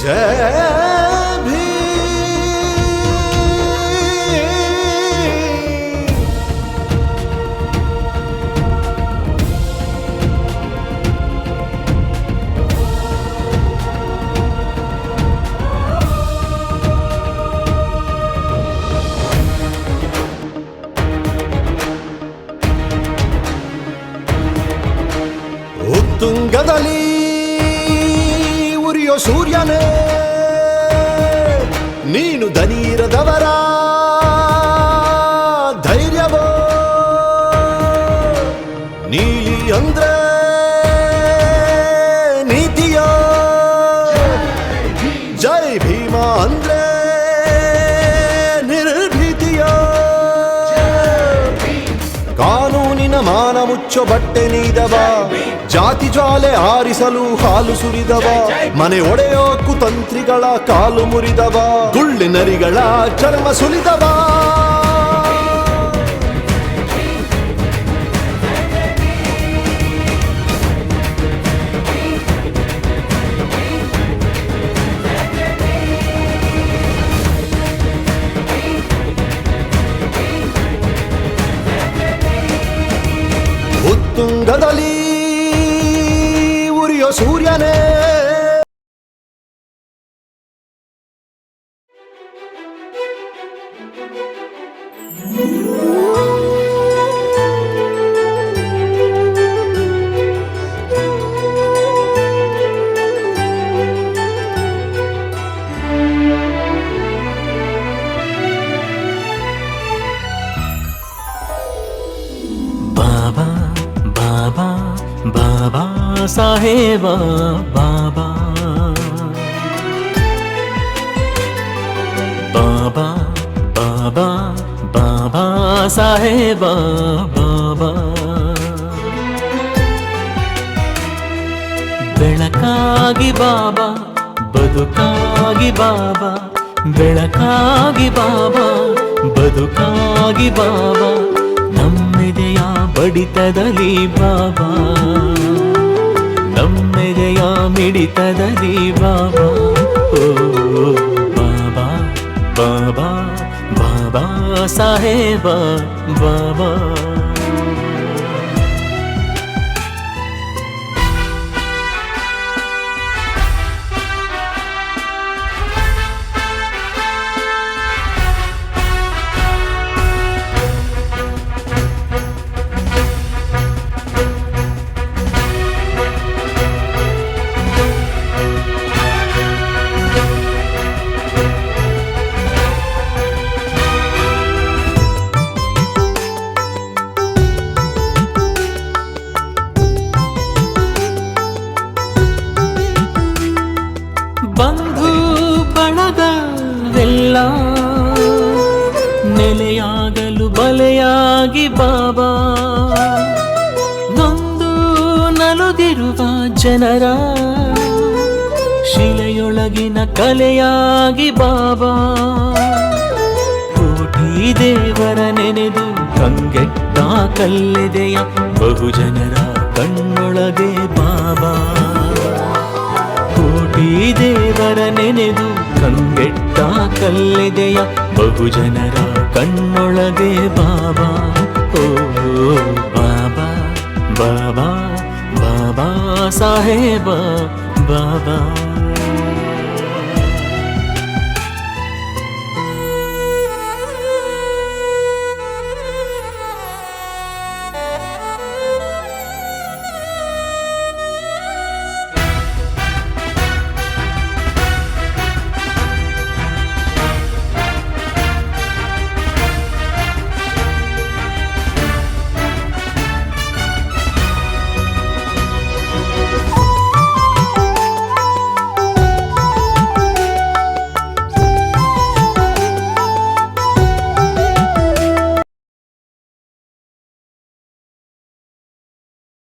जय भीम ಉತ್ತುಂಗದಲ್ಲಿ ಉರಿಯೋ ಸೂರ್ಯನೇ ನೀನು ದನೀರದವರ ಕಾನೂನಿನ ಮುಚ್ಚೋ ಬಟ್ಟೆ ನೀದವ. ಜಾತಿ ಜ್ವಾಲೆ ಆರಿಸಲು ಹಾಲು ಸುರಿದವ. ಮನೆ ಒಡೆಯೋಕು ತಂತ್ರಿಗಳ ಕಾಲು ಮುರಿದವ. ಗುಳ್ಳಿನರಿಗಳ ಚರ್ಮ ಸುಲಿದವ. ಉತ್ತುಂಗದಲ್ಲಿ ಉರಿಯೋ ಸೂರ್ಯನೇ ಬಾಬಾ ಬಾಬಾ ಬಾಬಾ ಸಾಹೇಬ, ಬಾಬಾ. ಬಾಬಾ ಬಾಬಾ ಬಾಬಾ ಸಾಹೇಬ, ಬಾಬಾ. ಬೆಳಕಾಗಿ ಬಾಬಾ, ಬದುಕಾಗಿ ಬಾಬಾ. ಬೆಳಕಾಗಿ ಬಾಬಾ, ಬದುಕಾಗಿ ಬಾಬಾ. ನಮ್ಮೆದೆಯ ಬಡಿತದಲ್ಲಿ ಬಾಬಾ ನಮ್ಮೆದೆಯ ಮಿಡಿತದಲ್ಲಿ ಬಾಬಾ ಓ ಬಾಬಾ ಬಾಬಾ ಬಾಬಾ ಸಾಹೇಬ ಬಾಬಾ ಬಂಧು ಬಳಗವೆಲ್ಲ ನೆಲೆಯಾಗಲು ಬಲೆಯಾಗಿ ಬಾಬಾ. ನೊಂದು ನಲುಗಿರುವ ಜನರ. ಶಿಲೆಯೊಳಗಿನ ಕಲೆಯಾಗಿ ಬಾಬಾ. ಕೋಟಿ ದೇವರ ನೆನೆದು ಕಂಗೆಟ್ಟ ಕಲ್ಲಿದೆಯ ಬಹುಜನರ ಕಣ್ಣೊಳಗೆ ಬಾಬಾ. ದೇವರ ನೆನೆದು ಕಂಗೆಟ್ಟ ಕಲ್ಲೆದೆಯ ಬಹುಜನರ ಕಣ್ಣೊಳಗೆ ಬಾಬಾ. ಓ ಬಾಬಾ ಬಾಬಾ ಬಾಬಾ ಸಾಹೇಬ ಬಾಬಾ.